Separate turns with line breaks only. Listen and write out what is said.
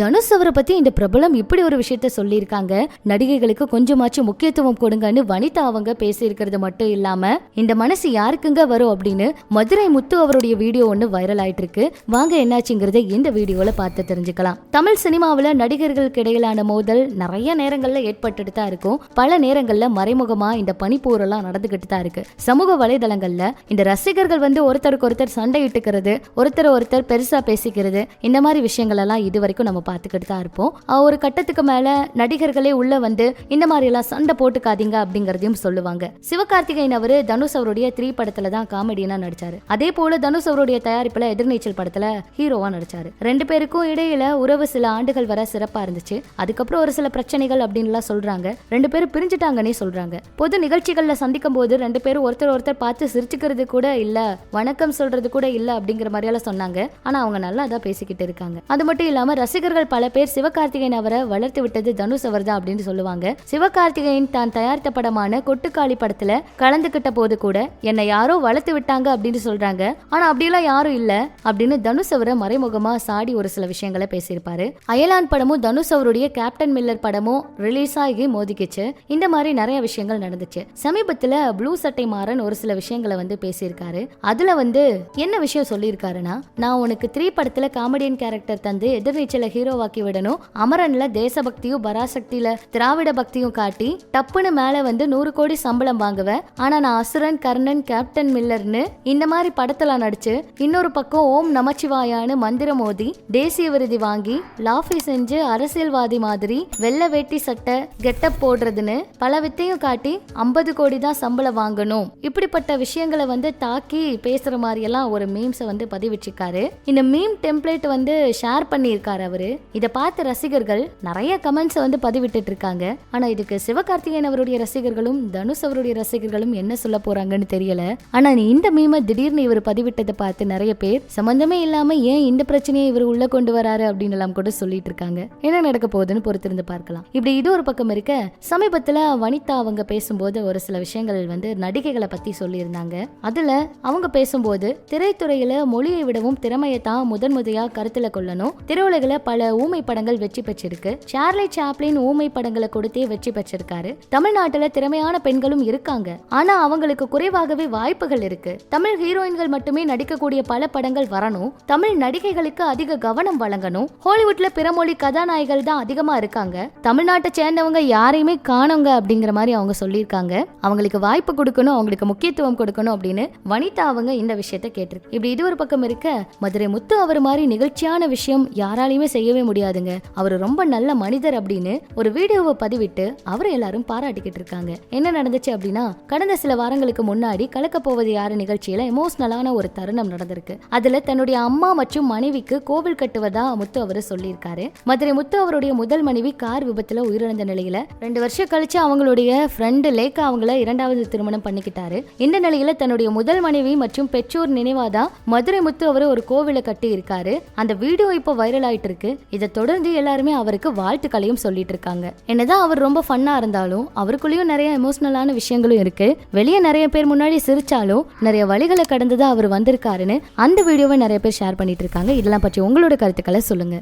தனுஷ் அவரை பத்தி இந்த பிரபலம் இப்படி ஒரு விஷயத்த சொல்லியிருக்காங்க. நடிகைகளுக்கு கொஞ்சமாச்சும் முக்கியத்துவம் கொடுங்கன்னு வனிதா அவங்க பேசியிருக்கிறது மட்டும் இல்லாம இந்த மனசு யாருக்குங்க வரும் அப்படின்னு மதுரை முத்து அவருடைய வீடியோ ஒன்று வைரல் ஆயிட்டு இருக்கு வாங்க என்னாச்சுங்கிறத இந்த வீடியோல பார்த்து தெரிஞ்சுக்கலாம். தமிழ் சினிமாவில் நடிகர்களுக்கு இடையிலான மோதல் நிறைய நேரங்கள்ல ஏற்பட்டுட்டு தான் இருக்கும். பல நேரங்கள்ல மறைமுகமா இந்த பனிப்போரெல்லாம் நடந்துகிட்டு தான் இருக்கு. சமூக வலைதளங்கள்ல இந்த ரசிகர்கள் வந்து ஒருத்தருக்கு ஒருத்தர் சண்டையிட்டுக்கிறது ஒருத்தர் ஒருத்தர் பெருசா பேசிக்கிறது இந்த மாதிரி விஷயங்கள் எல்லாம் இது வரைக்கும் நம்ம பார்த்துக்கிட்டு தான் இருப்போம். ஒரு கட்டத்துக்கு மேல நடிகர்களே உள்ள வந்து இந்த மாதிரி எல்லாம் சண்டை போட்டுக்காதீங்க அப்படிங்கறதையும் சொல்லுவாங்க. சிவகார்த்திகேயன் அவரு தனுஷ் அவருடைய த்ரீ படத்துல தான் காமெடியனா நடிச்சாரு. அதே போல தனுஷ் அவருடைய தயாரிப்புல எதிர்நீச்சல் படத்துல ஹீரோவா நடிச்சாரு. ரெண்டு பேருக்கும் இடையில உறவு சில ஆண்டுகள் வர சிறப்பா இருந்துச்சு. அதுக்கப்புறம் ஒரு சில பிரச்சனைகள் அப்படின்லாம் சொல்றாங்க. ரெண்டு பேரும் பிரிஞ்சுட்டாங்கன்னே சொல்றாங்க. பொது நிகழ்ச்சிகள்ல சந்திக்கும் போது ரெண்டு பேரும் ஒருத்தர் ஒருத்தர் பார்த்து சிரிச்சுக்கிறது கூட இல்ல வணக்கம் சொல்றது கூட இல்ல அப்படிங்கிற மாதிரியெல்லாம் சொன்னாங்க. ஆனா அவங்க நல்லா தான் பேசிக்கிட்டு இருக்காங்க. அது மட்டும் இல்லாம ரசிகர்கள் பல பேர் சிவகார்த்திகேயன் அவரை வளர்த்து விட்டது தனுஷ் அவர் தான் அப்படின்னு சொல்லுவாங்க. சிவகார்த்திகேயன் தான் தயாரித்த படமான கொட்டுக்காளி படத்துல கலந்துகிட்ட போது கூட என்னை யாரோ வளர்த்து விட்டாங்க அப்படின்னு சொல்றாங்க. ஆனா அப்படியெல்லாம் யாரும் இல்ல அப்படின்னு தனுஷ் அவரை மறைமுகமா சாடி ஒரு சில விஷயங்களை பேசியிருப்பாரு. அயலான் படமும் தனுஷ் அவருடைய கேப்டன் மில்லர் படமும் ரிலீஸ் ஆகி மோதிக்கிச்சு. இந்த மாதிரி நிறைய விஷயங்கள் நடந்துச்சு. சமீபத்துல ப்ளூ சட்டை மாறன் ஒரு சில விஷயங்களை வந்து பேசியிருக்காரு. அதுல வந்து என்ன விஷயம் சொல்லியிருக்காருன்னா நான் உனக்கு த்ரீ படத்துல காமெடியன் கேரக்டர் தந்து எதிர்நீச்சல ஹீரோவாக்கி விடணும். அமரன்ல தேசபக்தியும் பராசக்தியில திராவிட பக்தியும் காட்டி டப்புன்னு மேல வந்து நூறு கோடி சம்பளம் வாங்குவேன் ஆனா நான் அசுரன் கர்ணன் கேப்டன் மில்லர்னு இந்த மாதிரி படத்துல நடிச்சு இன்னொரு பக்கம் ஓம் நமச்சிவாயான்னு மந்திரம் மோதி தேசிய விருதி வாங்கி லாஃபி செஞ்சு அரசியல்வாதி மாதிரி வெள்ளை வேட்டி சட்டை கெட்டப் போடுறதுன்னு பல வித்தையும் காட்டி ஐம்பது கோடி தான் சம்பளம் வாங்கணும். இப்படிப்பட்ட விஷயங்களை வந்து தாக்கி பேசுற மாதிரி எல்லாம் ஒரு மீம்ஸை வந்து பதிவிச்சிருக்காரு இந்த மீம் டெம்ப்ளேட் வந்து ஷேர் பண்ணியிருக்காரு அவரு. இதை பார்த்த ரசிகர்கள் நிறைய கமெண்ட்ஸை வந்து பதிவிட்டு இருக்காங்க. ஆனா இதுக்கு சிவகார்த்திகேயன் அவருடைய ரசிகர்களும் தனுஷ் அவருடைய ரசிகர்களும் என்ன சொல்ல போறாங்கன்னு தெரியல. ஆனா இந்த மீமை திடீர்னு இவர் பதிவிட்டதை பார்த்து நிறைய பேர் சம்பந்தமே இல்லாம ஏன் இந்த பிரச்சனையை இவர் உள்ள கொண்டு வராரு அப்படின்னு எல்லாம் கூட சொல்லிட்டு இருக்காங்க. என்ன நடக்க போகுதுன்னு பொறுத்திருந்து பார்க்கலாம். இப்படி இது ஒரு பக்கம் இருக்க சமீபத்துல வனிதா அவங்க பேசும்போது ஒரு சில விஷயங்கள் வந்து நடிகைகளை பத்தி சொல்லியிருந்தாங்க. அதுல அவங்க பேசும்போது திரைத்துறையில மொழியை விடவும் திறமையை தான் முதன் முதையா கருத்துல கொள்ளணும். திரையுலகில பல ஊமை படங்கள் வெற்றி பெற்றிருக்கு. சார்லி சாப்ளின் ஊமை படங்களை கொடுத்தே வெற்றி பெற்றிருக்காரு. தமிழ்நாட்டுல திறமையான பெண்களும் இருக்காங்க. ஆனா அவங்களுக்கு குறைவாகவே வாய்ப்புகள் இருக்கு. தமிழ் ஹீரோயின்கள் மட்டுமே நடிக்கக்கூடிய பல படங்கள் வரணும். தமிழ் நடிகைகளுக்கு அதிக கவனம் வழங்கணும். ஹாலிவுட்ல பிறமொழி கதாநாயகர்கள் தான் அதிகமா இருக்காங்க. தமிழ்நாட்டை சேர்ந்தவங்க யாரையுமே காணுங்க அப்படிங்கிற மாதிரி அவங்க சொல்லியிருக்காங்க. அவங்களுக்கு வாய்ப்பு கொடுக்கணும் அவங்களுக்கு முக்கியத்துவம் கொடுக்கணும் அப்படின்னு வனிதா அவங்க இந்த விஷயத்த கேட்டிருக்கு. இப்படி இது ஒரு பக்கம் இருக்க மதுரை முத்து அவர் மாதிரி நிகழ்ச்சியான விஷயம் யாராலையுமே செய்யவே முடியாதுங்க. அவர் ரொம்ப நல்ல மனிதர் அப்படின்னு ஒரு வீடியோவை பதிவிட்டு அவரை எல்லாரும் பாராட்டிக்கிட்டு இருக்காங்க. என்ன நடந்துச்சு அப்படின்னா கடந்த சில வாரங்களுக்கு முன்னாடி கலக்க போவது யாரு நிகழ்ச்சியில எமோஷனலான ஒரு தருணம் நடந்திருக்கு. அதுல தன்னுடைய அம்மா மற்றும் மனைவிக்கு கோவில் கட்டுவதா முத்து அவர் சொல்லியிருக்காரு. மதுரை முத்து அவருடைய முதல் மனைவி கார் விபத்துல உயிரிழந்த நிலையில ரெண்டு வருஷம் கழிச்சு அவங்களுடைய ஃப்ரெண்டு லேக்கா அவங்கள இரண்டாவது திருமணம் பண்ணிக்கிட்டாரு. இந்த நிலையில தன்னுடைய முதல் மனைவி மற்றும் பெற்றோர் நினைவாதான் மதுரை முத்து அவர் ஒரு கோவிலை கட்டி இருக்காரு அந்த வீடியோ இப்போ வைரல் ஆயிட்டு இருக்கு. இதை தொடர்ந்து எல்லாருமே அவருக்கு வாழ்த்துக்களையும் சொல்லிட்டு இருக்காங்க. என்னதான் அவர் ரொம்ப ஃபன்னா இருந்தாலும் அவருக்குள்ளேயும் நிறைய எமோஷனலான விஷயங்களும் இருக்கு. வெளியே நிறைய பேர் முன்னாடி சிரிச்சாலும் நிறைய வழிகளை கடந்து தான் அவர் வந்திருக்காருன்னு அந்த வீடியோவை நிறைய பேர் ஷேர் பண்ணிட்டு இருக்காங்க. இதெல்லாம் பற்றி உங்களோட கருத்துக்களை சொல்லுங்க.